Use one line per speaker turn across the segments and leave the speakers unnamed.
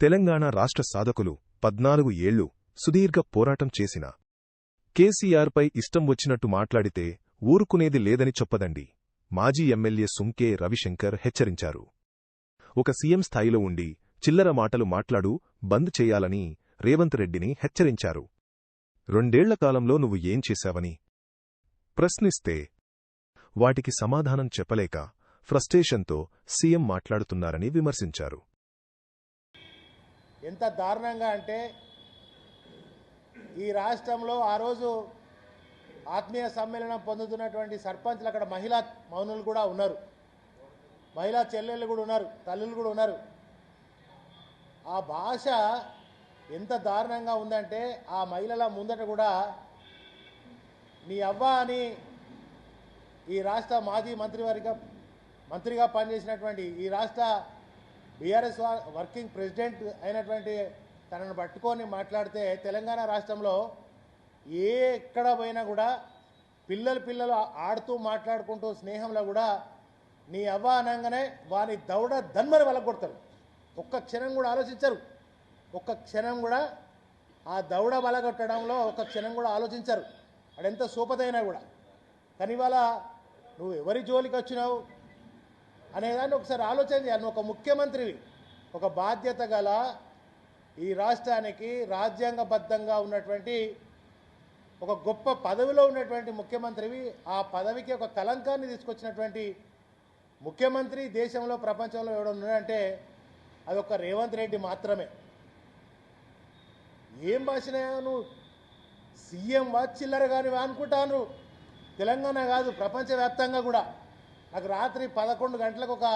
తెలంగాణ రాష్ట్ర సాధకులు పద్నాలుగు ఏళ్ళు సుదీర్ఘ పోరాటం చేసిన. కేసీఆర్పై ఇష్టం వచ్చినట్టు మాట్లాడితే ఊరుకునేది లేదని చెప్పదండి మాజీ ఎమ్మెల్యే సుంకే రవిశంకర్ హెచ్చరించారు. ఒక సీఎం స్థాయిలో ఉండి చిల్లర మాటలు మాట్లాడు బంద్ చేయాలని రేవంత్ రెడ్డిని హెచ్చరించారు. రెండేళ్ళ కాలంలో నువ్వు ఏం చేశావని? ప్రశ్నిస్తే వాటికి సమాధానం చెప్పలేక ఫ్రస్టేషన్తో సీఎం మాట్లాడుతున్నారని విమర్శించారు.
ఎంత దారుణంగా అంటే ఈ రాష్ట్రంలో ఆ రోజు ఆత్మీయ సమ్మేళనం పొందుతున్నటువంటి సర్పంచ్లు అక్కడ మహిళా మౌనులు కూడా ఉన్నారు. మహిళా చెల్లెళ్ళు కూడా ఉన్నారు తల్లులు కూడా ఉన్నారు. ఆ భాష ఎంత దారుణంగా ఉందంటే ఆ మహిళల ముందట కూడా నీ అవ్వ అని ఈ రాష్ట్ర మాజీ మంత్రివర్గ మంత్రిగా పనిచేసినటువంటి ఈ రాష్ట్ర బీఆర్ఎస్ వర్కింగ్ ప్రెసిడెంట్ అయినటువంటి తనను పట్టుకొని మాట్లాడితే తెలంగాణ రాష్ట్రంలో ఏ ఎక్కడ పోయినా కూడా పిల్లలు పిల్లలు ఆడుతూ మాట్లాడుకుంటూ స్నేహంలో కూడా నీ అవ్వ అనగానే వాని దౌడ దన్మని కొడతారు ఒక్క క్షణం కూడా ఆలోచించరు. ఒక్క క్షణం కూడా ఆ దౌడ బలగొట్టడంలో ఒక్క క్షణం కూడా ఆలోచించరు. అడెంత సూపదైనా కూడా. కానీ ఇవాళ నువ్వు ఎవరి జోలికి వచ్చినావు? అనేదాన్ని ఒకసారి ఆలోచన చేయాలి. ఒక ముఖ్యమంత్రివి. ఒక బాధ్యత గల ఈ రాష్ట్రానికి రాజ్యాంగబద్ధంగా ఉన్నటువంటి ఒక గొప్ప పదవిలో ఉన్నటువంటి ముఖ్యమంత్రివి ఆ పదవికి ఒక కలంకాన్ని తీసుకొచ్చినటువంటి ముఖ్యమంత్రి దేశంలో ప్రపంచంలో ఎవడు ఉన్నాడంటే అది ఒక రేవంత్ రెడ్డి మాత్రమే. ఏం భాషనే నువ్వు సీఎం వా చిల్లర కానివా అనుకుంటాను తెలంగాణ కాదు ప్రపంచవ్యాప్తంగా కూడా. నాకు రాత్రి పదకొండు గంటలకు ఒక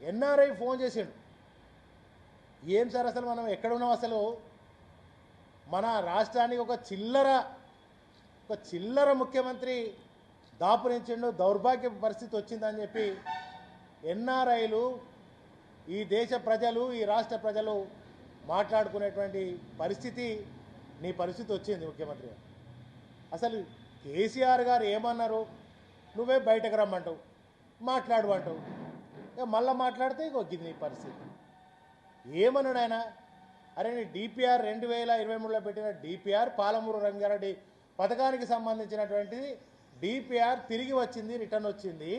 ఎన్ఆర్ఐ ఫోన్ చేసిండు. ఏం సార్ అసలు మనం ఎక్కడ ఉన్నాం అసలు? మన రాష్ట్రానికి ఒక చిల్లర ఒక చిల్లర ముఖ్యమంత్రి దాపురించిండు దౌర్భాగ్య పరిస్థితి వచ్చిందని చెప్పి ఎన్ఆర్ఐలు ఈ దేశ ప్రజలు ఈ రాష్ట్ర ప్రజలు మాట్లాడుకునేటువంటి పరిస్థితి నీ పరిస్థితి వచ్చింది ముఖ్యమంత్రి అసలు కేసీఆర్ గారు ఏమన్నారు? నువ్వే బయటకు రమ్మంటావు మాట్లాడు అంటావు. ఇక మళ్ళీ మాట్లాడితే ఇక నీ పరిస్థితి. ఏమన్నాడు ఆయన? అరే నీ డిపిఆర్ రెండు వేల ఇరవై మూడులో పెట్టిన డిపిఆర్ పాలమూరు రంగారెడ్డి పథకానికి సంబంధించినటువంటిది డిపిఆర్ తిరిగి వచ్చింది రిటర్న్ వచ్చింది.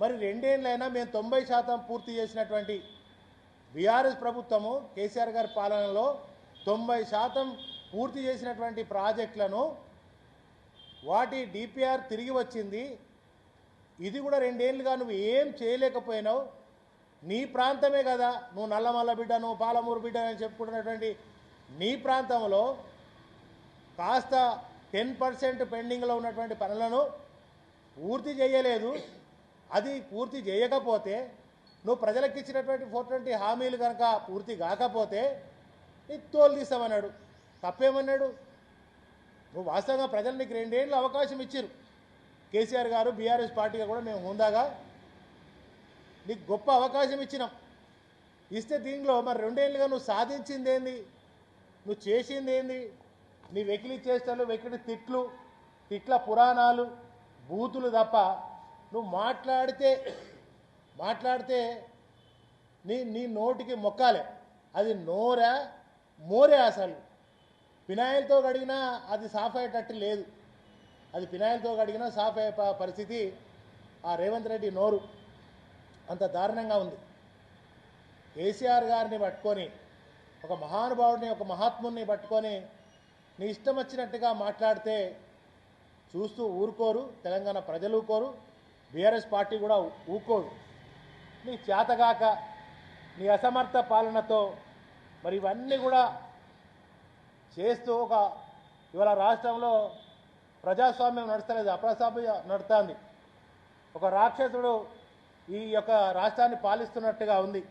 మరి రెండేళ్ళైనా మేము తొంభై శాతం పూర్తి చేసినటువంటి బీఆర్ఎస్ ప్రభుత్వము కేసీఆర్ గారి పాలనలో తొంభై శాతం పూర్తి చేసినటువంటి ప్రాజెక్టులను వాటి డిపిఆర్ తిరిగి వచ్చింది. ఇది కూడా రెండేళ్ళుగా నువ్వు ఏం చేయలేకపోయినావు. నీ ప్రాంతమే కదా. నువ్వు నల్లమల్ల బిడ్డ నువ్వు పాలమూరు బిడ్డ అని చెప్పుకుంటున్నటువంటి నీ ప్రాంతంలో కాస్త టెన్ పర్సెంట్ పెండింగ్లో ఉన్నటువంటి పనులను పూర్తి చేయలేదు. అది పూర్తి చేయకపోతే నువ్వు ప్రజలకు ఇచ్చినటువంటి ఫోర్ ట్వంటీ హామీలు కనుక పూర్తి కాకపోతే నీ తోలు తీస్తామన్నాడు తప్పేమన్నాడు? వాస్తవంగా ప్రజలు నీకు రెండేళ్ళు అవకాశం ఇచ్చారు. కేసీఆర్ గారు బీఆర్ఎస్ పార్టీగా కూడా మేము హుందాగా నీకు గొప్ప అవకాశం ఇచ్చినాం. ఇస్తే దీనిలో మరి రెండేళ్ళుగా నువ్వు సాధించింది ఏంది నువ్వు చేసింది ఏంది నీ వెకిలి చేష్టలు వెకిలి తిట్లు తిట్ల పురాణాలు బూతులు తప్ప నువ్వు మాట్లాడితే మాట్లాడితే నీ నీ నోటికి మొక్కాలే. అది నోరా మోరే అసలు. ఫినాయిల్తో కడిగినా అది సాఫ్ అయ్యేటట్టు లేదు. అది ఫినాయిల్తో కడిగినా సాఫ్ అయ్యే పరిస్థితి ఆ రేవంత్ రెడ్డి నోరు. అంత దారుణంగా ఉంది. కేసీఆర్ గారిని పట్టుకొని ఒక మహానుభావుడిని ఒక మహాత్ముని పట్టుకొని నీ ఇష్టం వచ్చినట్టుగా మాట్లాడితే చూస్తూ ఊరుకోరు తెలంగాణ ప్రజలు ఊరుకోరు బీఆర్ఎస్ పార్టీ కూడా ఊరుకోరు నీ చేతగాక నీ అసమర్థ పాలనతో మరి ఇవన్నీ కూడా చేస్తూ ఒక ఇవాళ రాష్ట్రంలో ప్రజాస్వామ్యం నడుస్తలేదు అప్రజాస్వామ్యం నడుస్తుంది ఒక రాక్షసుడు ఈ యొక్క రాష్ట్రాన్ని పాలిస్తున్నట్టుగా ఉంది.